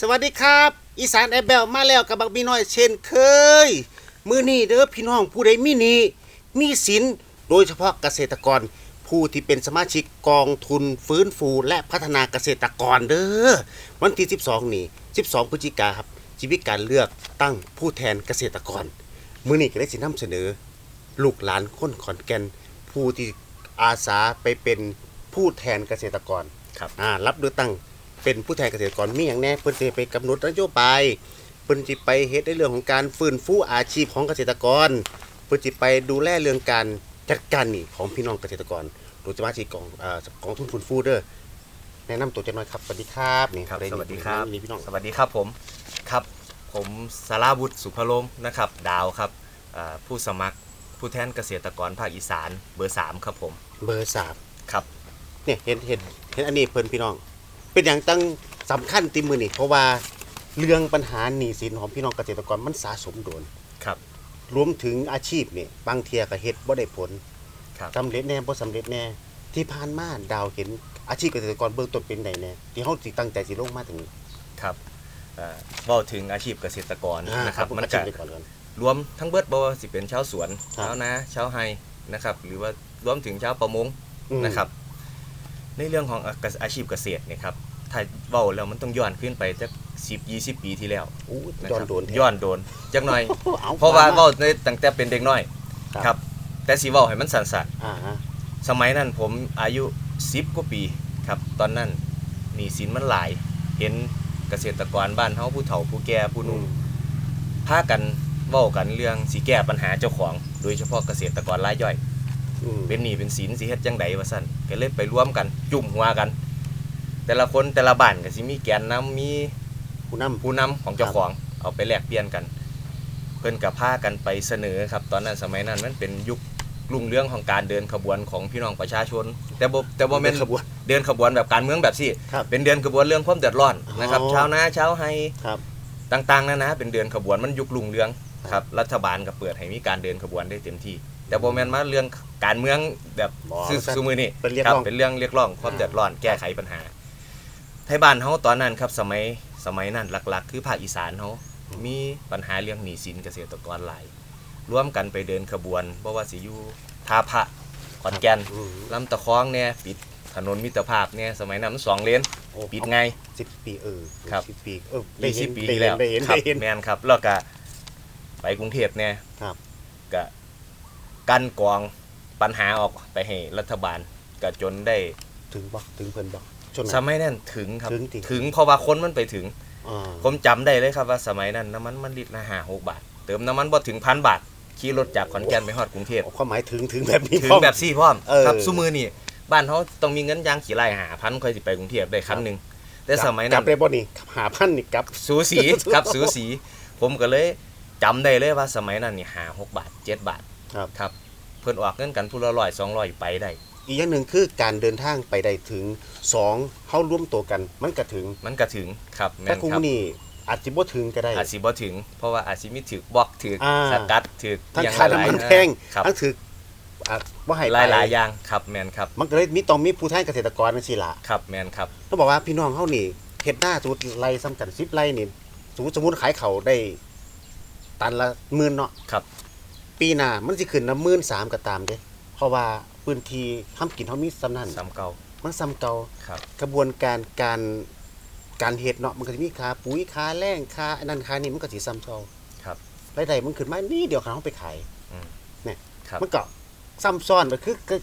สวัสดีครับ อีสานแอบเบลมาแล้วกับบักบีน้อยเช่นเคย มือนี้เด้อพี่น้องผู้ใดมีหนี้มีสินโดยเฉพาะเกษตรกร ผู้ที่เป็นสมาชิกกองทุนฟื้นฟูและพัฒนาเกษตรกรเด้อวันที่ 12 นี่12 พฤศจิกาครับชีวิตการเลือกตั้งผู้แทนเกษตรกร มือนี้ก็ได้สินำเสนอ ลูกหลานคนขอนแก่น ผู้ที่อาสาไปเป็นผู้แทนเกษตรกรครับอ่ารับเลือกตั้ง เป็นผู้แทนเกษตรกรมีอย่างแน่เพิ่นสิไปกำหนดนโยบายเพิ่นสิไปเฮ็ดในเรื่องของการฟื้นฟูอาชีพของเกษตรกรเพิ่นสิไปดูแลเรื่องการจัดการหนี้ของพี่น้องเกษตรกรโดยสมาชิกของอ่ากองทุนฟื้นฟูเด้อแนะนำตัวจังหน่อยครับสวัสดีครับนี่ครับได้สวัสดีครับ นี่พี่น้องสวัสดีครับผม ครับ ผมสาราบุตรสุภโลมนะครับ ดาวครับอ่าผู้สมัครผู้แทนเกษตรกรภาคอีสานเบอร์ 3 ครับผม เบอร์สามครับ เนี่ยเห็นเห็นเห็นอันนี้เพิ่นพี่น้อง เป็นอย่างตั้งสำคัญติมือนี่เพราะว่าเรื่องปัญหาหนี้สินของพี่น้องเกษตรกรมันสะสมโดน ครับ รวมถึงอาชีพเนี่ยบางเทียก็เฮ็ดบ่ได้ผลครับ สำเร็จแน่บ่สำเร็จแน่ ที่ผ่านมาดาวเห็นอาชีพเกษตรกรเบื้องต้นเป็นไดแน่ที่เฮาสิตั้งใจสิลงมาถึงครับเอ่อเว้าถึงอาชีพเกษตรกรอ่านะครับผมมันอาชีจะพไปก่อนเลยรวมทั้งเบิดบ่ว่าสิเป็นชาวสวนครับ ชาวนาชาวไฮนะครับ หรือว่ารวมถึงชาวประมงอืมนะครับ ในเรื่องของอาอาชีพเกษตรเนี่ยครับ ถ้าเว้าแล้วมันต้องย้อนขึ้นไปจัก10 20 ปีที่แล้วอู้นะย้อคนรับโดนแท้ย้อนโดนจักหน่อย อเพราะว่ามเว้าในตั้งแต่เป็นเด็กน้อยครับ ครับ แต่สิเว้าให้มันสั้นอ่าฮะๆสมัยนั้นผมอายุ 10กว่าปีครับ ตอนนั้นหนี้สินมันหลาย เห็นเกษตรกรบ้านเฮาผู้เฒ่าผู้แก่ผู้หนุ่มพากันเว้ากันเรื่องสิแก้ปัญหาเจ้าของ โดยเฉพาะเกษตรกรรายย่อย อืมเป็นหนี้เป็นสินสิเฮ็ดจังใดว่าซั่นก็เลยไปร่วมกันจุ่มหัวกัน แต่ละคนแต่ละบ้านก็สิมีแกนนำมีผู้นำ ผู้นำของเจ้าของเอาไปแลกเปลี่ยนกัน เพิ่นกับพากันไปเสนอครับ ตอนนั้นสมัยนั้นมันเป็นยุครุ่งเรื่องของการเดินขบวนของพี่น้องประชาชน แต่บ่แต่บ่แม่นขบวนเดินขบวนแบบการเมืองแบบสิครับเป็นเดินขบวนเรื่องความเดือดร้อนนะครับอ๋อ ชาวนาชาวไฮ ครับ ต่างๆนานาเป็นเดินขบวนมันยุครุ่งเรืองครับรัฐบาลก็เปิดให้มีการเดินขบวนได้เต็มที่ แต่บ่แม่นมาเรื่องการเมืองแบบบ่ซื่อว่าซั่นซุมือนี่เป็นเรียกครับร้อง เป็นเรื่องเรียกร้องความเดือดร้อนแก้ไขปัญหา ไทยบ้านเฮาตอนนั้นครับสมัยสมัยนั้นหลัก ๆ คือภาคอีสานเฮามีปัญหาเรื่องหนี้สินเกษตรกรหลายร่วมกันไปเดินขบวนบ่ว่าสิอยู่ท่าพระขอนแก่นอืมลำตะคองเนี่ยปิดถนนมิตรภาพเนี่ยสมัยนั้นมันสองเลนโอ้ ปิดไง สิบปีเออครับ สิบปีเออได้ยี่เห็สินบปีได้ที่เห็แล้นวได้เห็นครัได้บเห็น แมนครับแล้วก็ไปกรุงเทพเนี่ยครับ ก็กันกรองปัญหาออกไปให้รัฐบาลก็จนได้ถึงบ่ถึงเพิ่นบ่ ช่วงสนั้นมัยนั้นถึงครับถึงติถึงเพราะว่าคนมันไปถึง อ่าผมจำได้เลยครับว่าสมัยนั้นน้ำมันมันลิตรละห้าหกบาท เติมน้ำมันบ่ถึงพันบาทขี่รถจากขอนแก่นไปฮอดกรุงเทพ ความหมายถึงถึงแบบนี้ถึพงร้อมแบบซี่พร้อมเออครับซุมือนี่บ้านเขาต้องมีเงินยางขี่ไล่หาพันค่อยสิไปกรุงเทพได้คันหนึ่งแต่สมัยกนั้ลันบได้บ่นี่หาพันนี่กลับ สูสี ครับสูสี ผมก็เลยจำได้เลยว่าสมัยนั้นนี่หาหกบาทเจ็ดบาทครับ ครับ เพิ่นออกเงินกันผู้ละร้อยสองร้อยไปได้ อีกอย่างหนึ่งคือการเดินทางไปได้ถึงสองเฮาร่วมตัวกันมันก็ถึงมันก็ถึงครับแม่แต่นคู่ครับนี่อาจจะบ่ถึงก็ได้ อาจสิบ่ถึง เพราะว่าอาจสิมีถือบล็อกถืออา สกัดถือทั้งอย่างค่าหลายน้ำมันๆแพงครับทั้งถืออะบ่ให้หไปลายหลายๆอย่างครับแม่นครับมันก็เลยมีต้องมีผู้แทนเกษตรกรจังซี่ล่ะครับแม่นครับ ต้องบอกว่าพี่น้องเฮานี่เฮ็ดหน้าสมมุติไร่ซ้ำกัน10ไร่นี่สมมุติสมมุติขายเขาวได้ ตันละหมื่นเนาะครับ ปีหน้ามันสิขึ้นนะหมื่นสามก็ตามเด้เพราะว่า พื้นที่ทำกินเฮามีสำนั้นซ้ำเก่ามันซ้ำเก่าครับ กระบวนการการการเฮ็ดเนาะมันก็จะมีค่าปุ๋ยค่าแรงค่าอันนั้นค่านี้มันก็สิซ้ำเก่าครับรายได้มันขึ้นมานี่เดียวเขาไปขายครับมันก็ซ้ำซ้อนก็คือก็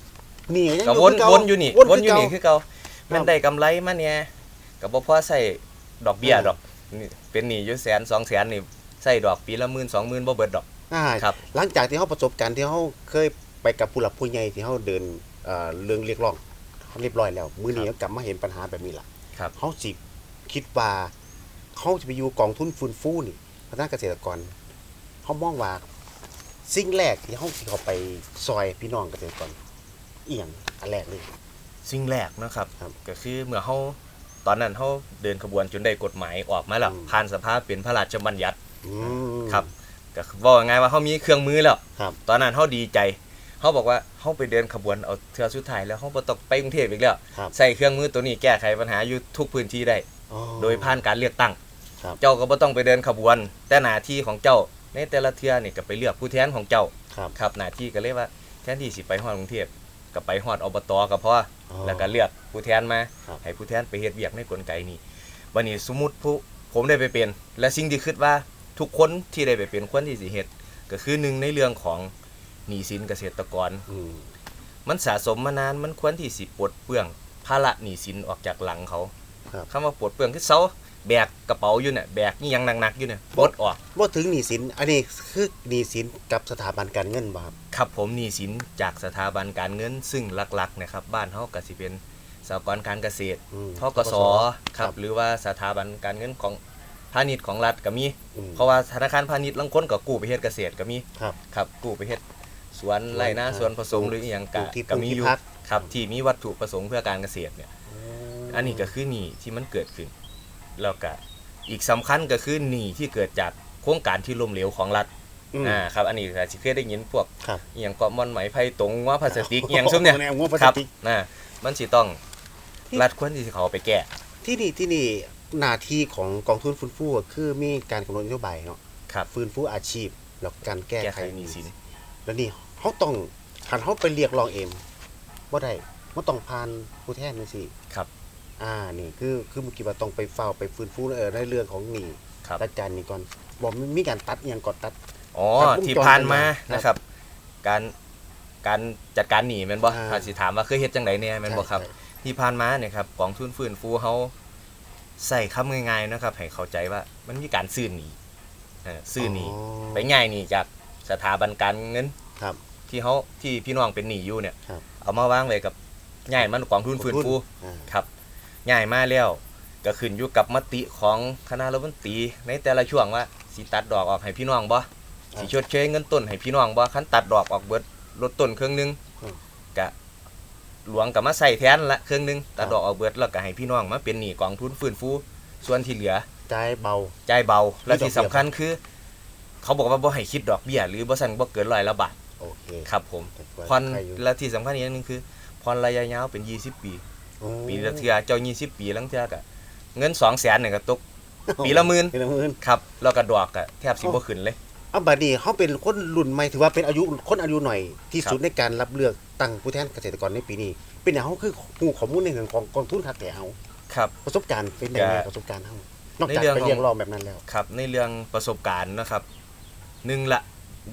นี่ยังก็อยู่วนคือเก่าวนอยู่นี่วนวนคืออยู่เก่านี่คือเก่าแมันได้กำไรมาเนี่ยก็บ่พอใส่ดอกเบี้ยอ่าดอกนี่เป็นหนี้อยู่แสนสองแสนนี่ใส่ดอกปีละหมื่นสองหมื่นบ่เบิดดอกอ่าครับ หลังจากที่เขาประสบการณ์ที่เขาเคย ไปกับผู้หลักผู้ใหญ่ที่เขาเดินเอ่อเรื่องเรียกร้องเขาเรียบร้อยแล้ว มื้อนี้ครับเขากลับมาเห็นปัญหาแบบนี้ล่ะครับ เขาสิคิดว่าเขาจะไปอยู่กองทุนฟื้นฟูนี่พัฒนาเกษตรกรเขามองว่าสิ่งแรกที่เขาสิเขาไปซอยพี่น้องเกษตรกรเอียงอันแรกเลย สิ่งแรกนะครับ ครับ ก็คือเมื่อเฮาตอนนั้นเฮาเดินขบวนจนได้กฎหมายออกมาแล้วอืมผ่านสภาเป็นพระราชบัญญัติอืม ครับก็คือว่าไงายว่าเฮามีเครื่องมือแล้ว ครับ ตอนนั้นเฮาดีใจ เฮาบอกว่าเฮาไปเดินขบวนเอาเทือสุดท้ายแล้วเฮาบ่ต้องไปกรุงเทพอีกแล้วครับ ใส่เครื่องมือตัวนี้แก้ไขปัญหาอยู่ทุกพื้นที่ได้ อ๋อ โดยผ่านการเลือกตั้ง ครับ เจ้าก็บ่ต้องไปเดินขบวน แต่หน้าที่ของเจ้าในแต่ละเทื่อนี่ก็ไปเลือกผู้แทนของเจ้าครับครับหน้าที่ก็เลยว่าแทนที่สิไปฮอดกรุงเทพก็ไปฮอดอบตก็พออ๋อ แล้วก็เลือกผู้แทนมา ครับ ให้ผู้แทนไปเฮ็ดเวียกในกลไกนี้บัดนี้สมมุติผู้ผมได้ไปเป็น และสิ่งที่คิดว่าทุกคนที่ได้ไปเป็นควรที่สิเฮ็ดก็คือหนึ่งในเรื่องของ หนี้สินเกษตรกร อืมมันสะสมมานานมันควรที่สิปลดเปลื้องภาระหนี้สินออกจากหลังเขาครับ คำว่าปลดเปลื้องคือเซาแบกกระเป๋าอยู่เนี่ยแบกนี่ยังหนักๆอยู่เนี่ยปลดออกบ่ถึงหนี้สิน อันนี้คือหนี้สินกับสถาบันการเงินบ่ครับครับผมหนี้สินจากสถาบันการเงิน ซึ่งหลักๆนะครับบ้านเฮาก็สิเป็นสหกรณ์การเกษตร อืม ทกสครับหรือว่าสถาบันการเงินของพาณิชย์ของรัฐก็มี อืมเพราะว่าธนาคารพาณิชย์ลางคนก็กู้ไปเฮ็ดเกษตรก็มีครับ ครับกู้ไปเฮ็ด สวนไร่นาอ่าสวนผสมหรืออีหยังปลูก็กที่ก็ปลูกมีที่อยู่พัก ครับที่มีวัตถุประสงค์เพื่อการเกษตรเนี่ย อันนี้ก็คือหนี้ที่มันเกิดขึ้น แล้วก็อีกสำคัญก็คือหนี้ที่เกิดจากโครงการที่ล้มเหลวของรัฐอืมอ่าครับ อันนี้ก็สิเคยได้ยินพวก ครับ อหย่างเกาะมอนไหมไผ่ตรงว่าพลาสติกอหย่างซุมเนี่ยแนวงบพลาคสรับติกนะมันสิต้องที่ รัฐควรที่จะเขาไปแก้ที่นี่ที่นี่หน้าที่ของกองทุนฟื้นฟูก็คือมีการกำหนดนโยบายเนาะครับฟื้นฟูอาชีพแล้วการแก้แก้ไขไขหหนี้นี้สิสินนแล้วนี่ เขาต้องคันเขาไปเรียกร้องเองบ่ได้มันต้องผ่านผู้แทนจังซี่ครับ อ่านี่คือคือเมื่อกี้ว่าต้องไปเฝ้าไปฟื้นฟูเออในเรื่องของหนี้ครับ จัดการนี่ก่อนบอกมีมีการตัดอหยังก่อนตัด อ๋อครับวงจรที่ผ่านมาครับนะครับ การการจัดการหนี้แม่นบ่อ่า ถ้าสิถามว่าเคยเฮ็ดจังไดแน่แม่นบ่ครับ ใช่ที่ผ่านมาเนี่ยครับกองทุนฟื้นฟูเฮาใส่คำง่ายๆนะครับให้เข้าใจว่ามันมีการซื้อหนี้เออซื้อหนี้ไปง่ายหนี้จากสถาบันการเงินครับ ที่เขาที่พี่น้องเป็นหนี้อยู่เนี่ย ครับเอามาวางไว้กับง่ายมันกองทุนฟื้นฟูอ่าครับง่ายมาแล้วก็ขึ้นอยู่กับมติของคณะรัฐมนตรีในแต่ละช่วงว่าสิตัดดอกออกให้พี่น้องบ่สิชดเชยเงินต้นให้พี่น้องบ่คันตัดดอกออกเบิดลดต้นครึ่งหนึงอืมก็หลวงก็มาใส่แทนละครึ่งหนึงตัดดอกออกเบิดแล้วก็ให้พี่น้องมาเป็นหนี้กองทุนฟื้นฟูส่วนที่เหลือจ่ายเบา จ่ายเบาและมีดอกที่สำคัญคือ เขาบอกว่าบ่ให้คิดดอกเบี้ยหรือบ่สั่นบ่เกินร้อยละบาท โอเคครับผมแต่ว่าผ่อนใครอยู่และที่สำคัญอีกอย่างหนึงคือผ่อนระยะยาวเป็น 20 ปี โอ้ปีละเทื่อเจ้า 20 ปีลังเทื่อก็เงิน2 0 0 0 0เนี่ยก็ตก ปีละหมื่น ปีละหมื่น ครับแล้วก็ดอกก็แทบสิบ่ขึ้นเลย เอาบัดนี้เขาเป็นคนรุ่นใหม่ถือว่าเป็นอายุคนอายุหน่อยที่ครับสุดในการรับเลือกตั้งผู้แทนเกษตรกรในปีนี้ เป็นอย่างเขาคือหูข้อมูลในเรื่องของกองทุนคักแต่เฮาครับ ประสบการณ์เป็นอย่างไรก็ประสบการณ์เฮานอกในจากเรื่องไปของเรียกร้องแบบนั้นแล้ว ครับในเรื่องประสบการณ์นะครับหนึ่งละ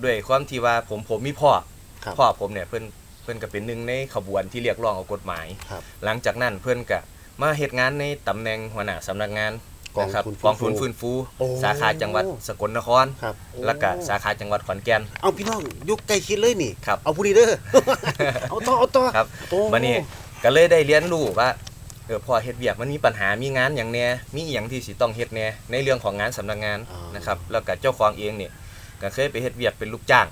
ด้วยความที่ว่าผมผมมีพ่อครับ พ่อผมเนี่ยเพิ่นเพิ่นก็เป็นหนึ่งในขบวนที่เรียกร้องเอากฎหมาย ครับ หลังจากนั้นเพิ่นก็มาเฮ็ดงานในตำแหน่งหัวหน้าสำนักงานกองนะครับทุนกองทุนฟื้นฟู โอ้ สาขาจังหวัดสกลนคร ครับแล้วก็สาขาจังหวัดขอนแก่น เอาพี่น้องยุคใกล้ชิดเลยนี่ครับ เอาผู้นี้เด้อ เอาต่อเอาต่อครับ โอ้บัดนี้ก็เลยได้เรียนรู้ว่าเออพอเฮ็ดเวียกมันมีปัญหามีงานอย่างแน่มีอหย่างที่สิต้องเฮ็ดแน่ในเรื่องของงานสำนักงานนะครับ แล้วก็เจ้าของเองเนี่ย ก็เคยไปเฮ็ดเวียกเป็นลูกจ้าง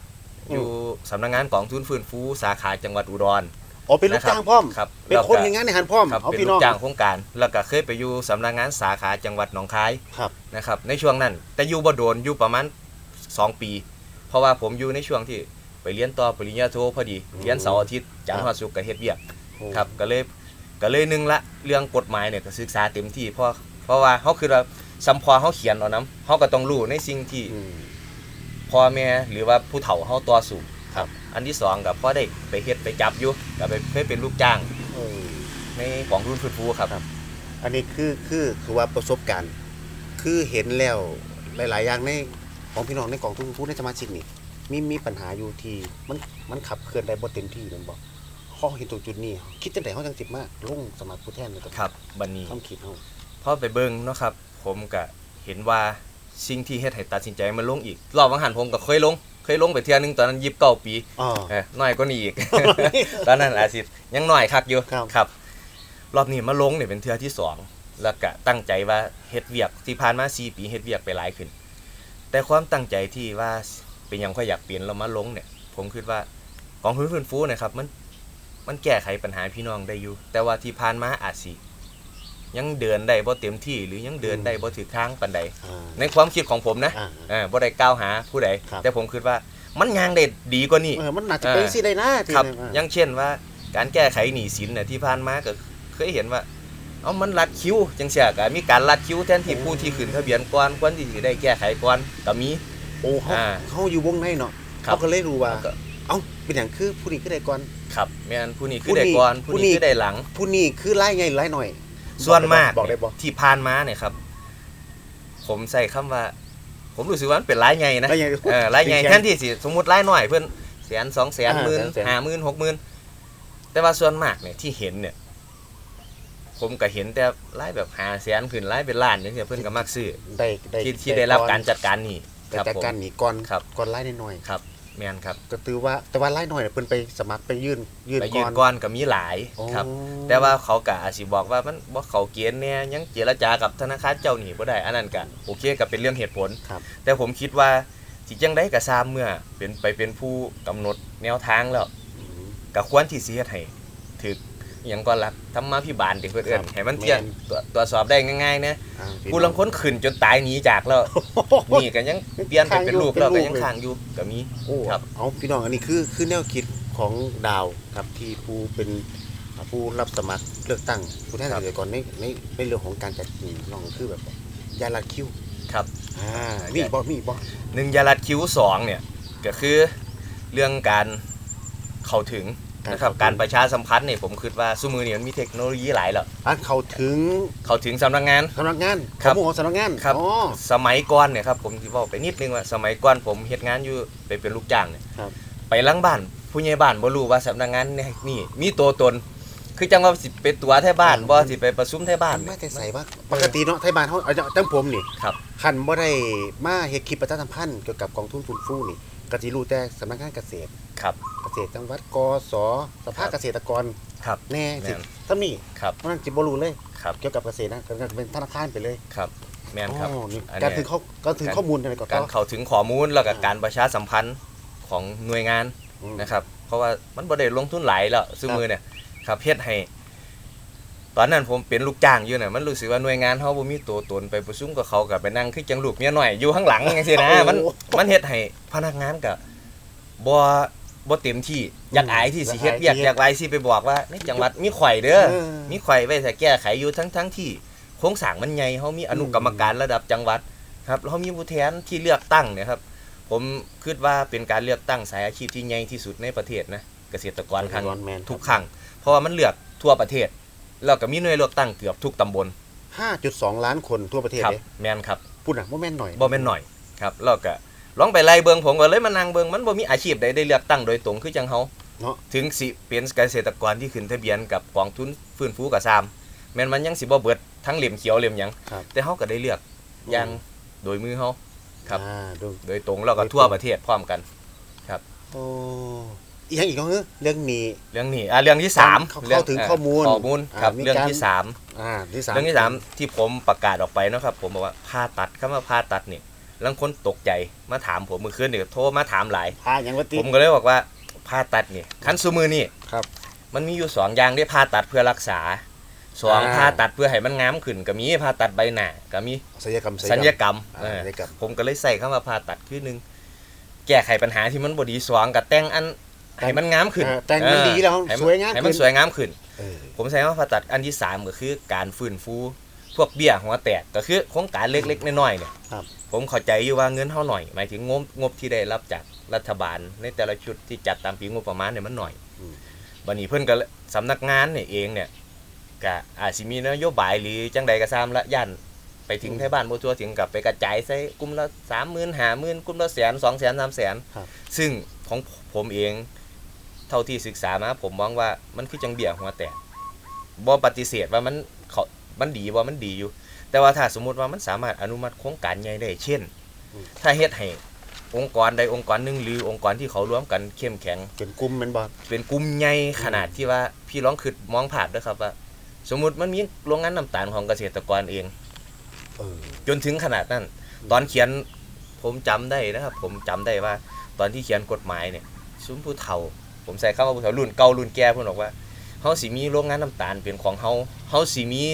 อยู่สำนักงานกองทุนฟื้นฟูสาขาจังหวัดอุดรอ๋อเป็นลูกจ้างพร้อมครับเป็นคนในงานในหันพร้อมครับเอาเป็นพี่ลูน้องกจ้างโครงการ แล้วก็เคยไปอยู่สำนักงานสาขาจังหวัดหนองคายครับนะครับ ในช่วงนั้น แต่อยู่บ่โดนอยู่ประมาณ 2 ปี เพราะว่าผมอยู่ในช่วงที่ไปเรียนต่อปริญญาโทพอดีเรียนเสาร์อาทิตย์จันทร์วันศุกร์ก็เฮ็ดเวียกโอ้ครับก็เลยก็เลยหนึงละเรื่องกฎหมายเนี่ยก็ศึกษาเต็มที่เพราะเพราะว่าเฮาคือว่าสัมพอเฮาเขียนเอานํเฮาก็ต้องรู้ในสิ่งที่อืม พ่อแม่หรือว่าผู้เฒ่าเฮาต่อสู้ครับ อันที่สองก็พอได้ไปเฮ็ดไปจับอยู่ก็ไปเคยเป็นลูกจ้างเออ ในกองทุนฟื้นฟูครับ อันนี้คือคือคือว่าประสบการณ์ คือเห็นแล้วหลาย ๆ อย่างในของพี่น้องในกองทุนผู้ในสมาชิกนี่มีมีปัญหาอยู่ที่มันมันขับเคลื่อนได้บ่เต็มที่แมันบอกข้อเห็นตรงจุดนี้ คิดจังได๋เฮาจังสิมาลงสมัครผู้แทนนี่ครับบัดนี้ ความคิดเฮาพอไปเบิ่งเนาะครับ ผมก็เห็นว่า สิ่งที่เฮ็ดให้ตัดสินใจมาลงอีก รอบวังหันผมก็เคยลง เคยลงไปเที่ยหนึงตอนนั้น29ปีอ๋อ เออน้อยกว่านี้อีก ตอนนั้นอาจสิยังน้อยคักอยู่ครับ ครับ รอบนี้มาลงเนี่ยเป็นเทื่อที่สองแล้วก็ตั้งใจว่าเฮ็ดเวียกที่ผ่านมา4ปีเฮ็ดเวียกไปหลายขึ้น แต่ความตั้งใจที่ว่าเป็นหยังค่อยอยากเปลี่ยนเรามาลงเนี่ย ผมคิดว่ากองทุนฟื้นฟูเนะครับมันมันแก้ไขปัญหาพี่น้องได้อยู่ แต่ว่าที่ผ่านมาอาจสิ ยังเดินได้บ่เต็มที่หรือยังเดินได้บ่ถึงทางปานใดอ่าในความคิดของผมนะอ่าเออบ่ได้กล่าวหาผู้ใดครับแต่ผมคิดว่ามันยังได้ดีกว่านี้เออมันน่าจะเป็นสิได้นะที่ครับอ่าอย่างเช่นว่าการแก้ไขหนี้สินเนี่ยที่ผ่านมาก็เคยเห็นว่าเอามันลัดคิวจังเสียก็มีการลัดคิวแทนที่ผู้ที่ขึ้นทะเบียนก่อนควรที่สิได้แก้ไขก่อนก็มีโอ้เขาอ่าเขาอยู่วงในเนาะครับเขาก็เลยรู้ว่าก็เอ้าเป็นอย่างคือผู้นี้คือได้ก่อนครับแม่นผู้นี้ผู้คือได้นี้ก่อนผู้ผู้นี้นี้คือได้หลัง ผู้นี้คือไล่ไงไล่หน่อย ส่วนมากบอกได้บ่ที่ผ่านมาเนี่ยครับ ผมใส่คำว่า ผมรู้สึกว่ามันเป็นรายใหญ่นะไล่ไงเออรายใหญ่แทนที่สิสมมุติรายหน่อยเพิ่นแสนสองแสนอ่าหมื่นแสนห้าหมื่นหกหมื่นแต่ว่าส่วนมากเนี่ยที่เห็นเนี่ย ผมก็เห็นแต่รายแบบหาแสนขึ้นรายเป็นล้านอย่างเงี้ยเพิ่นก็มักซื้อได้ได้ที่ที่ได้รับการจัดการนี่ได้ครับจัดผมการหนีก่อนครับก่อนไล่หน่อยครับ แม่นครับๆก็ตือว่าแต่ว่าไล่หน่อยเนี่ยเพิ่นไปสมัครไปยื่นยื่นไปก่ยือนนก้อนก็มีหลายโอ้ครับ แต่ว่าเขาก็อาจสิบอกว่ามันบ่เขาเกณฑ์เนี่ยยังเจรจากับธนาคารเจ้าหนี้บ่ได้อันนั้นก็โอเคก็เป็นเรื่องเหตุผล ครับ แต่ผมคิดว่าสิจังได้ก็ตามเมื่อเป็นไปเป็นผู้กำหนดแนวทางแล้วอืมก็ควรที่สิเฮ็ดให้ถึก อหยังก่อนล่ะธรรมาพิบาลที่เพิ่นเอิ้นครับให้มันเที่ยงแม่นตัวตรวจสอบได้ง่ายๆนะอ่าพี่ผู้ลังคนขึ้นจนตายหนีจากแล้วนี่ก็ยังเปลี่ยนไปเป็นรูปแล้วก็ยังค้างอยู่ก็มี โอ้ครับ เอาพี่น้องอันนี้คือคือแนวคิดของดาวครับที่ผู้เป็นอ่าผู้รับสมัครเลือกตั้งผู้แทนครับเกษตรกรในในในเรื่องของการจัดกินน้องคือแบบยาลาคิวครับ อ่ามีบ่มีบ่หนึ่งยาลัดคิ้วสองเนี่ยก็คือเรื่องการเข้าถึง นะครับการประชาสัมพันธ์เนี่ยผมคิดว่าซุมือนี่มันมีเทคโนโลยีหลายแล้วอันเข้าถึงเข้าถึงสำนักงานสำนักงานครับข้อมูลของสำนักงานครับอ๋อสมัยก่อนเนี่ยครับผมที่บอกไปนิดนึงว่าสมัยก่อนผมเฮ็ดงานอยู่ไปเป็นลูกจ้างเนี่ยครับไปหล้างบ้านผู้ใหญ่บ้านบ่รู้ว่าสำนักงานเนี่ยนี่มีตัวตนคือจังว่าสิไปตัวแท้บ้านบ่สิไปประชุมแท้บ้านมันไม่ได้ใส่ว่าปกติเนาะไทยบ้านเฮาเอาจังผมนี่ครับคันบ่ได้มาเฮ็ดคลิปประชาสัมพันธ์เกี่ยวกับกองทุนทุนฟูนี่ก็สิรู้แต่สำนักงานเกษตรครับเก ษตรจังหวัดกสสภาครับเกษตรกรครับแน่แม่สินทั้งนี้ครับเพราะนั้นจิบ่รู้เลยครับเกี่ยวกับเกษตรนะก็เป็นธนาคารไปเลยครับแม่นครับอ๋อนี่อันเนี้ยการถึงข้อการถึงข้อมูลอะไรก็การต่อเข้าถึงข้อมูลแล้วก็การประชาสัมพันธ์ของหน่วยงานอืมนะครับ เพราะว่ามันบ่ได้ลงทุนหลายแล้วซื้อมือเนี่ยครับเฮ็ดให้ตอนนั้นผมเป็นลูกจ้างอยู่น่ะมันรู้สึกว่าหน่วยงานเฮาบ่มีตัวตนไปประชุมกับเขาก็ไปนั่งคือจังลูกเมียน้อยอยู่ข้างหลังจังซี่นะมันมันเฮ็ดให้พนักงานก็บ่ บ่เต็มที่อยากอายที่สิเฮ็ดเวียกอยากอายสิไปบอกว่าในจังหวัดมีข่อยเด้อเออมีข่อยไว้แต่แก้ไขอยู่ทั้งทั้งที่โครงสร้างมันใหญ่เขามีอนุกรรมการระดับจังหวัดครับแล้วเขามีผู้แทนที่เลือกตั้งเนี่ยครับ ผมคิดว่าเป็นการเลือกตั้งสายอาชีพที่ใหญ่ที่สุดในประเทศนะเกษตรกรครั้งแมนทุกครั้งเพราะว่ามันเลือกทั่วประเทศ แล้วก็มีหน่วยเลือกตั้งเกือบทุกตำบล 5.2 ล้านคนทั่วประเทศครับเลยแมนครับพูดน่ะบ่แม่นหน่อยบ่แม่นหน่อยครับแล้วก็ ลองไปไล่เบิงผมก็เลยมานั่งเบิงมันบ่มีอาชีพใดได้เลือกตั้งโดยตรงคือจังเฮาเนาะ ถึงสิเป็นเกษตรกรที่ขึ้นทะเบียนกับกองทุนฟื้นฟูกับซามแม้นมันยังสิบ่เบิดทั้งเหลี่ยมเขียวเหลี่ยมหยังครับ แต่เฮาก็ได้เลือกอย่างโดยมือเฮา ครับ อ่าดูโดยตรงแล้วก็โดยตรงทั่วประเทศพร้อมกัน โอ้อีกอย่างอีกก็คือเรื่องนี้ เรื่องนี้อะเรื่องที่สามเข้ารื่องเข้าถึงข้อมูลข้อมูลครับอ่ามีเรื่องการที่สาม อ่าที่สาม เรื่องที่สามที่ผมประกาศออกไปเนาะครับ ผมบอกว่าผ่าตัดคำว่าผ่าตัดนี่ ลังคนตกใจมาถามผมเมื่อคืนนี่ก็โทรมาถามหลายอ่าอย่างว่าติ ผมก็เลยบอกว่าผ่าตัดนี่คันซูมือนี่ครับ มันมีอยู่สองอย่างได้ผ่าตัดเพื่อรักษาสองอ่า ผ่าตัดเพื่อให้มันงามขึ้นก็มีผ่าตัดใบหน้าก็มีศัลยกรรมสัญญกรรมอ่าเออศัลยกรรมผมก็เลยใส่คำว่าผ่าตัดคือหนึ่งแก้ไขปัญหาที่มันบดีสองกับแต่งอันให้มันงามขึ้นเออแต่งมันดีแล้วเออให้สวยงามให้มันขึ้น สวยงามขึ้น เออ ผมใช้คำว่าผ่าตัดอันที่สามก็คือการฟื้นฟู พวกเบี้ยหัวแตกก็คือโครงการเล็กๆน้อยๆเนี่ยครับ ผมเข้าใจอยู่ว่าเงินเท่าหน่อย หมายถึงงบงบที่ได้รับจากรัฐบาล ในแต่ละชุดที่จัดตามปีงบประมาณเนี่ยมันหน่อยอืมบันนี้เพิ่นก็เลยสำนักงานเนี่ยเองเนี่ยก็อาจสิมีนโยบายหรือจังใดก็ตามละย่านไปถึงไทบ้านบ่ทั่วถึงกับไปกระจายใส่กลุ่มละ30,000 50,000กลุ่มละแสน2แสน3แสนครับซึ่งของผมเองเท่าที่ศึกษามาผมมองว่ามันคือจังเบี้ยหัวแตกบ่ปฏิเสธว่ามันเขามันดีว่ามันดีอยู่ แต่ว่าถ้าสมมุติว่ามันสามารถอนุมัติโครงการใหญ่ได้ เช่นอืมถ้าเฮ็ดให้องค์กรใดองค์กรหนึ่งหรือองค์กรที่เขาร่วมกันเข้มแข็ง เป็นกลุ่มแมันบ่เป็นกลุ่มใหญ่ขนาดที่ว่าพี่ร้องคือมองภาพด้วยครับว่า สมมุติมันมีโรงงานน้ำตาลของเกษตรกรเองเออจนถึงขนาดนั้น ตอนเขียนผมจำได้นะครับ ผมจำได้ว่า ตอนที่เขียนกฎหมายเนี่ยซุ้มผู้เฒ่า ผมใส่คำว่าผู้เฒ่ารุ่นเก่ารุ่นแก่เพิ่นบอกว่าเฮาสิมีโรงงานน้ำตาลเป็นของเฮาเฮาสิมี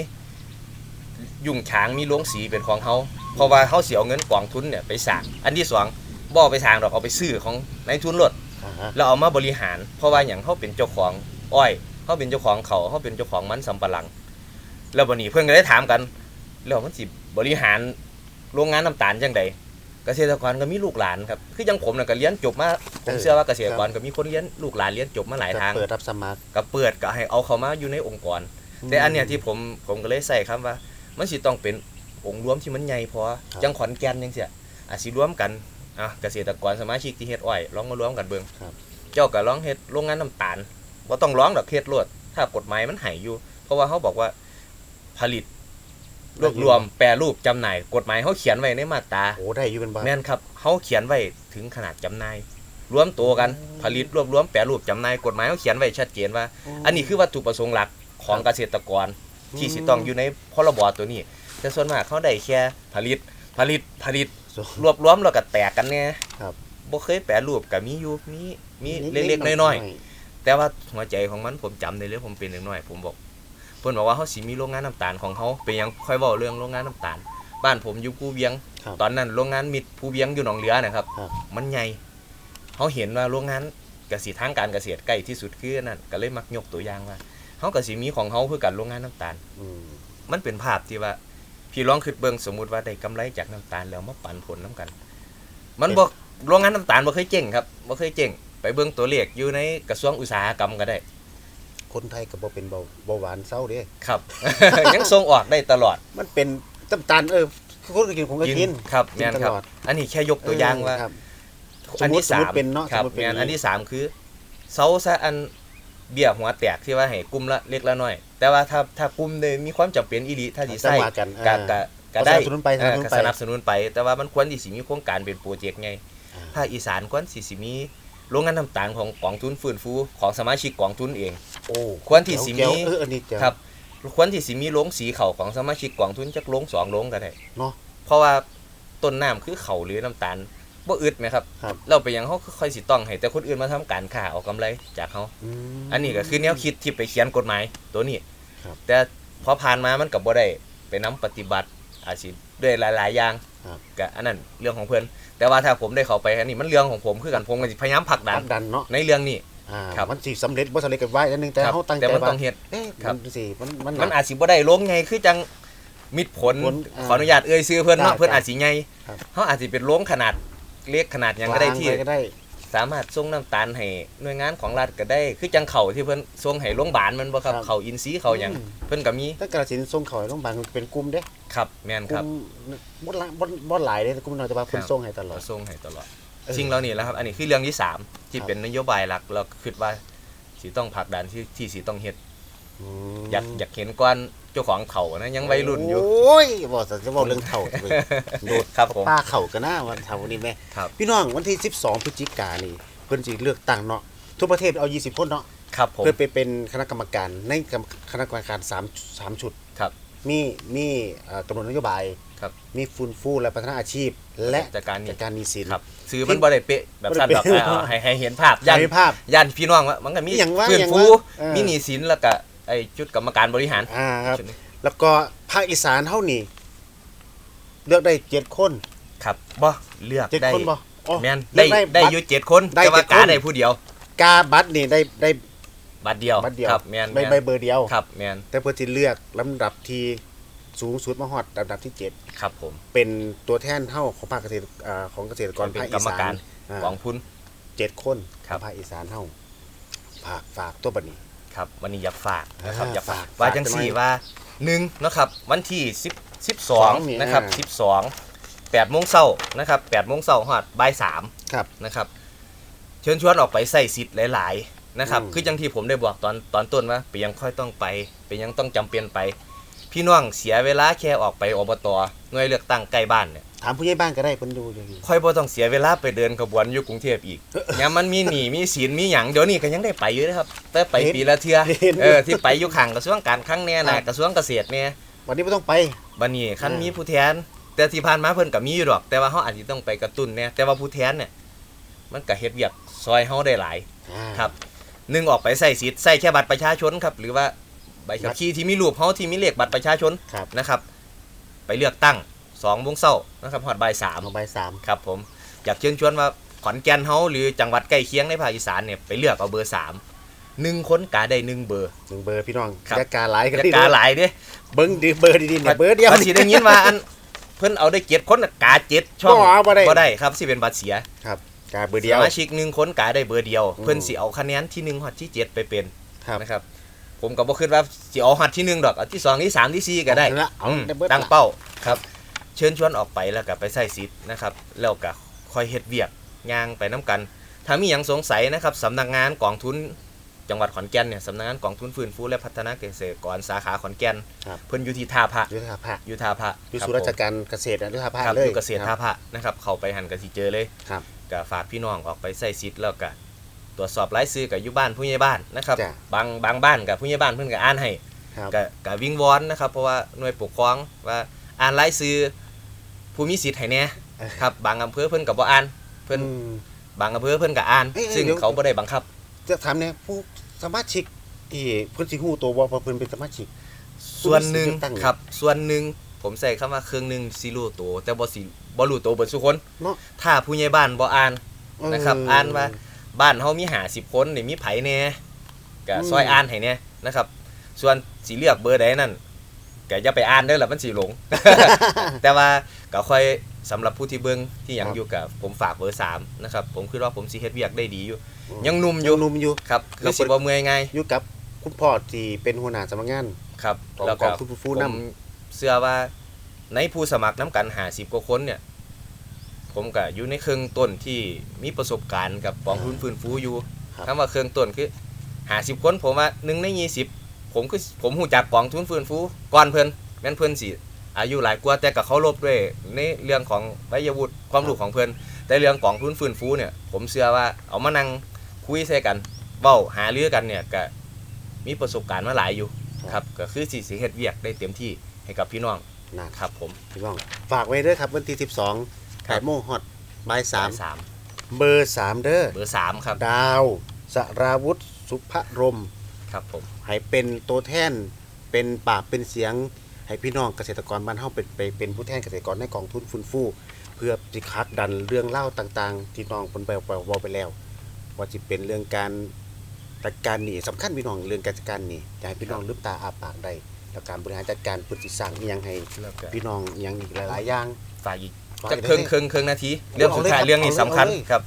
ยุ่งฉางมีโรงสีเป็นของเฮาเพราะว่าเฮาสิเอาเงินกองทุนเนี่ยไปสร้างอันที่สองบ่เอาไปสร้างดอกเอาไปซื้อของนายทุนรถอ่าฮะแล้วเอามาบริหาร เพราะว่าอย่างเขาเป็นเจ้าของอ้อยเขาเป็นเจ้าของเขาเขาเป็นเจ้าของมันสำปะหลัง แล้ววันนี้เพื่อนก็ได้ถามกันแล้วมันสิบริหารโรงงานน้ำตาลจังใดเกษตรกรก็มีลูกหลานครับคือยังผมน่ะก็เรียนจบมาผมเชื่อว่าเกษตรกรก็มีคนเรียนลูกหลานเรียนจบมาหลายจะทางเปิดรับสมัครก็เปิดก็ให้เอาเขามาอยู่ในองค์กร แต่อันเนี้ยที่ผมผมก็เลยใส่คำว่า มันสิต้องเป็นองค์รวมที่มันใหญ่พอจังขอนแก่นจังเสียอาจสิรวมกันอะเกษตรกรสมาชิกที่เฮ็ดอ้อยลองมารวมกันเบิ่งเจ้าก็ลองเฮ็ดโรงงานน้ำตาลบ่ต้องร้องดอกเฮ็ดโลดถ้ากฎหมายมันให้อยู่ เพราะว่าเขาบอกว่าผลิตรวบรวมแปรรูปจำหน่าย กฎหมายเขาเขียนไว้ในมาตราโอ้ได้อยู่เป็นบ้าแม่นครับเขาเขียนไว้ถึงขนาดจำหน่ายรวมตัวกันผลิตรวบรวมแปรรูปจำหน่ายกฎหมายเขาเขียนไว้ชัดเจนว่า อันนี้คือวัตถุประสงค์หลักของเกษตรกร ที่สิต้องอยู่ในพรบตัวนี้ แต่ส่วนมากเขาได้แค่ผลิตผลิตผลิตรวบรวมแล้วก็แตกกันแน่ครับบ่เคยแปรรูปก็มีอยู่มีมีเล็กๆน้อยๆแต่ว่าหัวใจของมันผมจำได้เลยผมเป็นเด็กน้อย ผมบอกเพิ่นบอกว่าเขาสิมีโรงงานน้ำตาลของเขาเป็นหยังค่อยเว้าเรื่องโรงงานน้ำตาล บ้านผมอยู่ภูเวียงครับตอนนั้นโรงงานมิตรภูเวียงอยู่หนองเรือนะครับครับ มันใหญ่เขาเห็นว่าโรงงานเกษตรทางการเกษตรใกล้ที่สุดคืออันนั่นก็เลยมักยกตัวอย่างว่า เขาก็สิมีของเขาเพื่อกันโรงงานน้ำตาลอืมมันเป็นภาพที่ว่า พี่ลองคิดเบิ่งสมมุติว่าได้กำไรจากน้ำตาลแล้วมาปันผลน้ำกัน มันบ่โรงงานน้ำตาลบ่เคยเจ๊งครับบ่เคยเจ๊งไปเบิ่งตัวเลขอยู่ในกระทรวงอุตสาหกรรมก็ได้ คนไทยก็บ่เป็นเบาเบาหวานเศร้าเด้ครับ ยังส่งออกได้ตลอด มันเป็นน้ำตาลเออคือคนก็กินผมก็กินครับกินแม่นครับตลอดอันนี้แค่ยกตัวอย่างว่าเครับอันที่สมสามุมติเป็นเนาะครับสมมุติเป็นแม่นอย่างนี้อันที่สามคือเซาซะอัน เบี้ยหัวแตกที่ว่าให้กลุ่มละเล็กละน้อย แต่ว่าถ้าถ้ากลุ่มใดมีความจำเป็นอีหลีถ้าสิจัใส่งหวะกันก็อ่าก็ก็ได้สนับสนุนไปสนับสนุนเออไปสนับสนุนไป แต่ว่ามันควรที่สิมีโครงการเป็นโปรเจกต์ไงอ่าภาคอีสานควรสิสิมีโรงงานน้ำตาลของกองทุนฟื้นฟูของสมาชิกกองทุนเองโอ้ควรที่สิมีแก้วเอออันนี้แก้วครับควรที่สิมีโรงสีเขาของสมาชิกกองทุนจักโรงสองโรงก็ได้เนาะเพราะว่าต้นน้ำคือเขาหรือน้ำตาล บ่อึดไหมครับ ครับ เราไปหยังเขาค่อยสิต้องให้แต่คนอื่นมาทำการค้าเอากำไรจากเขา ม อันนี้ก็คือแนวคิดที่ไปเขียนกฎหมายตัวนี้ ครับแต่พอผ่านมามันกับบ่ได้ไปนํปฏิบัติอาชีพด้วยหลาย ๆ อย่างครับ ก็อันนั้นเรื่องของเพื่อนแต่ว่าถ้าผมได้เข้าไปอันนี้มันเรื่องของผมคือกันผมก็สิพยายามผลักดันผลักดันเนาะในเรื่องนี้ อ่าครับ มันสิสำเร็จบ่สำเร็จก็ว่าอันหนึงแต่ครับเฮาตั้งใจแต่มันว่าต้องเฮ็ด เอ๊ะครับ มันสิมันมันมันอาจสิบ่ได้ลงไงคือจังมิดผลผลอ่าขออนุญาตเอ่ยชื่อเพื่อนเนาะได้เพื่อนอาจสิใหญ่ครับเขาอาจสิเป็นลงขนาด เล็กขนาดหยังก็ได้ที่ วางว้ก็ได้ สามารถส่งน้ำตาลให้หน่วยงานของรัฐก็ได้ คือจังเขาที่เพิ่นส่งให้โรงพยาบาลมันบ่ครับครับ เขาอินซีย์เขาหยังอืมเพิ่นก็มีถ้ากระสินธุ์ส่งเข้าให้โรงพยาบาลมันเป็นกลุ่มเด้ครับแม่นกครัลุ่บมบ่ละบ่บ่หลายเด้แต่กลุ่มน้อยแต่ว่าเพิ่นครับ ส่งให้ตลอเราดส่งให้ตลอดเออ สิ่งเหล่านี้แหล้วครับ อันนี้คือเรื่องที่สามที่ครับเป็นนโยบายหลักเราคิดว่าสิต้องผลักดันที่ที่สิต้องเฮ็ดม อยากอยากเห็นก่อนเจ้าของเขานะยังวัยรุ่นอยู่ โอ้ยบ่จะจะเว้าเรื่องเฒ่าจะไปโดดครับผมป้าเข่ากันนะวันเฒ่านี่แม่ครับ พี่น้องวันที่ 12พฤศจิกายนนี่เพิ่นสิเลือกตั้งเนาะทั่วประเทศเอา 20 คนเนาะครับผม เพื่อไปเป็นคณะกรรมการในคณะกรรมการสามสามชุด ครับ มีมีเอ่อกำหนดนโยบาย ครับ มีฟื้นฟูและพัฒนาอาชีพ และจัดการนี่จัดการหนี้สิน ครับซื้อมันบ่ได้เป๊ะแบบสั้นบ่แบได้บเป๊ะ เอาให้ให้เห็นภาพยันให้ภาพ ยันพี่น้องว่ามันก็มีอย่างว่าฟื้นอย่างฟูว่าเออ มีหนี้สินแล้วก็ ไอ้จุดกรรมการบริหารอ่าครับ ชุดนี้แล้วก็ภาคอีสานเท่านี้เลือกได้เจ็ดคนครับบ่เลือกเจ็ดได้คนบ่อ๋อแม่นเลืได้อกได้บัตรอยู่เจ็ดคนได้แต่ว่าเจ็ดคน กาได้ผู้เดียว กาบัตรนี่ได้ได้บัตรเดียวบัตรเดียวครับแม่นใบแม่นใบเบอร์เดียว ครับแม่นแต่เพื่อที่เลือกลำดับที่สูงสุดมาฮอดลำดับที่เจ็ดครับผม เป็นตัวแทนเท่าของภาคเกษตรอ่าของเกษตรกรเป็นภาคกรอีรมสากานรอ่ากองพุนเจ็ดคนครับ ภาคอีสานเท่าฝากฝากตัวบัดนี้ ครับวันนี้อยากฝากนะครับอ่าอยากฝากฝากว่าฝากจังกันหน่สี่อยว่าหนึ่งนะครับวันที่สิบสิบสสอองงนี่นะครับอ่าสิบสองแปดโมงเช้านะครับแปดโมงเช้าฮอดบ่ายสามครับนะครับ เชิญชวนออกไปใส่สิทธิ์หลาย ๆนะครับอืมคือจังที่ผมได้บอกตอนตอนต้นว่าไปยังค่อยต้องไปไปยังต้องจำเป็นไป พี่น้องเสียเวลาแค่ออกไปอบตหน่วยเลือกตั้งใกล้บ้านเนี่ย ถามผู้ใหญ่บ้านก็ได้เพิ่นดูอยู่ค่อยบ่ต้องเสียเวลาไปเดินขบวนอยู่กรุงเทพอีกยามมันมีหนี้มีสินมีหยังเดี๋ยวนี้ก็ยังได้ไปอยู่นะครับ แต่ไปเห็นปีละเทื่อเห็นเออที่ไปอยู่ข้างกระทรวงการคลังเนี่ยครันะบกระทรวงเกษตรเนี่ยวันนี้ไม่ต้องไปบัดนี้คันอ่ามีมีผู้แทน แต่ที่ผ่านมาเพิ่นก็มีอยู่ดอก แต่ว่าเฮาอาจสิต้องไปกระตุ้นเนี่ยแต่ว่าผู้แทนเนี่ยมันก็เฮ็ดเวียกซอยเฮาได้หลายอ่าครับหนึ่งออกไปใส่สิทธิ์ใส่แค่บัตรประชาชนครับ หรือว่าใบขับขี่ที่มีรูปเฮาที่มีเลขบัตรประชาชนครับนะครับ ไปเลือกตั้ง สองโมงเช้านะครับฮอดบ่ายสามเอาใบสามครับผมอยากเชิญชวนว่าขอนแก่นเฮาหรือจังหวัดใกล้เคียงในภาคอีสานเนี่ยไปเลือกเอาเบอร์สามหนึ่งคนกาได้หนึ่งเบอร์ หนึ่งเบอร์พี่น้องครับอย่ากาหลายกันจะดิกาหลายเด้ เบิ้งดิเบอร์ดีๆเนี่ยเบอร์เดียว ภาษีได้ยินว่าอันเพิ่นเอาได้เจ็ดคนน่ะกาเจ็ดช่องบ่เอาบ่ได้ บ่ได้ครับสิเป็นบัตรเสียครับกาเบอร์สเดียว มาชิกหนึ่งคนกาได้เบอร์เดียว อืม เพิ่นสิเอาคะแนนที่หนึ่งฮอดที่เจ็ดไปเป็นครับนะครับผมก็บ่คิดว่าสิเอาฮอดที่หนึ่งดอกเอาที่สองที่สามที่สี่ก็ได้เอาละเอาอืมได้เบิดตั้งละเป้าครับเชิญชวนออกไปแล้วก็ไปใส่สิทธิ์นะครับแล้วก็คอยเฮ็ดเวียกย่างไปน้กัน ถ้ามีหยังสงสัยนะครับสำนักงานกองทุนจังหวัดขอนแก่นเนี่ยสำนักงานกองทุนฟื้นฟูและพัฒนาเกษตรกรสาขาขอนแก่นครับเพิ่นอยู่ที่ท่าพระยุทธภาอยู่ท่าพระอยู่ครับศูนย์ราชผมการเกษตรนะยุทธภาครับเลอยยู่เกษตรคท่ารับพระนะครับเข้าไปหันก็สิเจอเลยครับก็ฝากพี่น้องออกไปใส่สิทธิ์แล้วก็ตรวจสอบรายชื่อกับอยู่บ้านผู้ใหญ่บ้านนะครับจ้ะบางบางบ้านกับผู้ใหญ่บ้านเพิ่นก็อ่านให้ครับก็ก็วิงวอนนะครับเพราะว่าหน่วยปกครองว่าอ่านรายชื่อ ผู้มีสิทธิ์ให้แหน่ครับบางอำเภอเพิ่นก็บ่อ่านเพิ่นอืม บางอำเภอเพิ่นก็อ่าน เอ้ยเอ้ยซึ่งเดี๋ยว เขาบ่ได้บังคับ จะถามเนี่ยผู้สมาชิกที่เพิ่นสิฮู้ตัวว่าเพิ่นเป็นสมาชิก ส่วนหนึ่งผู้มีสิทธิ์เลือกตั้งเนี่ยครับ ส่วนหนึ่งผมใส่คำว่าเครื่องหนึงสิรู้ตัวแต่บ่สิบ่รู้ตัวเบิดทุกคน เนาะถ้าผู้ใหญ่บ้านบ่อ่านนะครับเอ่านว่า บ้านเฮามีหาสิบคนนี่มีไผแหน่ก็อืมซอยอ่านให้แหน่นะครับ ส่วนสิเลือกเบอร์ใดนั่น ก็อย่าไปอ่านเด้อล่ะมันสิหลง แต่ว่าก็ค่อยสำหรับผู้ที่เบิ่งที่ยังอยู่กับผมฝากเบอร์สามนะครับผมคิดว่าผมสิเฮ็ดเวียกได้ดีอยู่ ยังหนุ่มอยู่หนุ่มอยู่ ครับคือสิบ่เมื่อยง่ายอยู่กับคุณพ่อที่เป็นหัวหน้าสำนักงานครับของแล้วกก็องทุนผู้ฟู้ผมนำ เชื่อว่าในผู้สมัครน้ำกัน50กว่าคนเนี่ย ผมก็อยู่ในเครื่องต้นที่มีประสบการณ์กับกองทุนฟื้นฟูอยู่ครับ คำว่าเครื่องต้นคือหาสิบคนผมว่าหนึ่งในยี่สิบ ผมคือผมหูจักกองทุนฟื้นฟูก่อนเพิ่นแม่นเพิ่นสิอายุหลายกว่าแต่กับเขาลบด้วยในเรื่องของวัยวุฒิความรู้ของเพิ่นแต่เรื่องกองทุนฟื้นฟูเนี่ย ผมเชื่อว่าเอามานั่งคุยใส่กันเว้าหาเรือกันเนี่ยก็มีประสบการณ์มาหลายอยู่ครับก็คือสิสิเฮ็ดเวียกได้เต็มที่ให้กับพี่น้องนะครับผมพี่น้องฝากไว้เด้อครับวันที่ 12ครับ8โมงฮอดบ่ายสาม3เบอร์3เด้อเบอร์สามครับ ดาว สราวุธสุภรม ครับผม ให้เป็นตัวแทนเป็นปากเป็นเสียง ให้พี่น้องเกษตรกรบ้านเฮาเป็นไปเป็นผู้แทนเกษตรกรในกองทุนฟื้นฟูเพื่อสิคัดดันเรื่องเล่าต่างๆ ที่น้องเพิ่นไปเว้าไปแล้ว ว่าสิเป็นเรื่องการจัดการหนี้สำคัญพี่น้องเรื่องการจัดการหนี้อยากให้พี่น้องลืมตาอาปากได้แล้วการบริหารจัดการเพื่อสิสร้างอีหยังให้แล้วก็พี่น้องอีหยังอีกหลายๆอย่างฝากอีกฝากจะอีกเครื่องได้เครื่องเครื่องนาทีเรื่องสุดท้ายเอาเลยครับเรื่องนี้สำคัญเอาเลย ครับ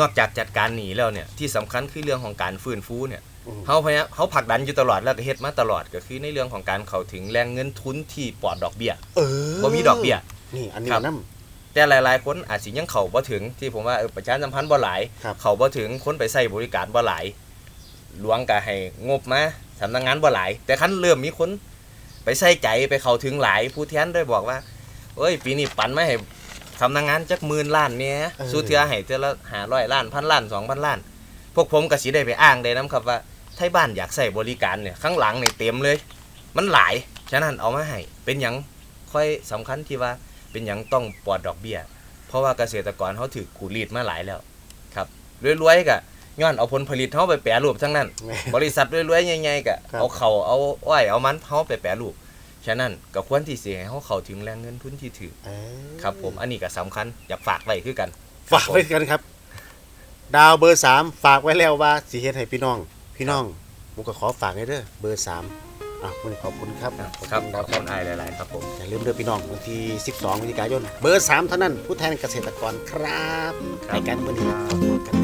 นอกจากจัดการหนีแล้วเนี่ยที่สำคัญคือเรื่องของการฟื้นฟูเนี่ยอืม เขาพยายามเขาผลักดันอยู่ตลอดแล้วก็เฮ็ดมาตลอดก็คือในเรื่องของการเข้าถึงแรงเงินทุนที่ปลอดดอกเบี้ยเออบ่มีดอกเบี้ยนี่อันนี้ครับนํแต่หลาย ๆ คนอาจสิยังเข้าบ่ถึงที่ผมว่าเออประชาสัมพันธ์บ่หลายครับเข้าบ่ถึงคนไปใช้บริการบ่หลายหลวงก็ให้งบมาสำนักงานบ่หลาย แต่คันเริ่มมีคนไปใส่ใจไปเข้าถึงหลายผู้แทนได้บอกว่าเอ้ย ปีนี้ปันมาให้สำนักงานจักหมื่นล้านเนี่ยเออสู้เทื่อให้เทื่อละ500ล้านพันล้าน2,000ล้าน พวกผมก็สิได้ไปอ้างได้นํครับว่า ไทยบ้านอยากใส่บริการเนี่ยข้างหลังเนี่ยเต็มเลย มันหลายฉะนั้นเอามาให้เป็นหยังค่อยสำคัญที่ว่าเป็นหยังต้องปลอดดอกเบี้ย เพราะว่าเกษตรกรเขาถือขูดรีดมาหลายแล้วครับรวยๆก็ย้อนเอาผลผลิตเขาไปแปรรูปทั้งนั้นแม่บริษัทรวยๆใหญ่ๆก็ครับเอาเขาเอาอ้อยเอามันเขาไปแปรรูปฉะนั้นก็ควรที่สิให้เขาเข้าถึงแรงเงินทุนที่ถือเออครับผมอันนี้ก็สำคัญอยากฝากไว้คือกัน ฝากไว้กันครับ ดาวเบอร์สามฝากไว้แล้วว่าสิเฮ็ดให้พี่น้อง พี่น้องผมก็ขอฝากให้เด้อเบอร์สามอะวันนี้ขอบคุณครับครับณขดาอวบคคุรับณอายหลาย ๆ ครับผม อย่าลืมเด้อพี่น้องวันที่ 12พฤศจิกายนเบอร์3เท่านั้นผู้แทนเกษตรกรครับครับในการเมืองขอบคุณกันครับ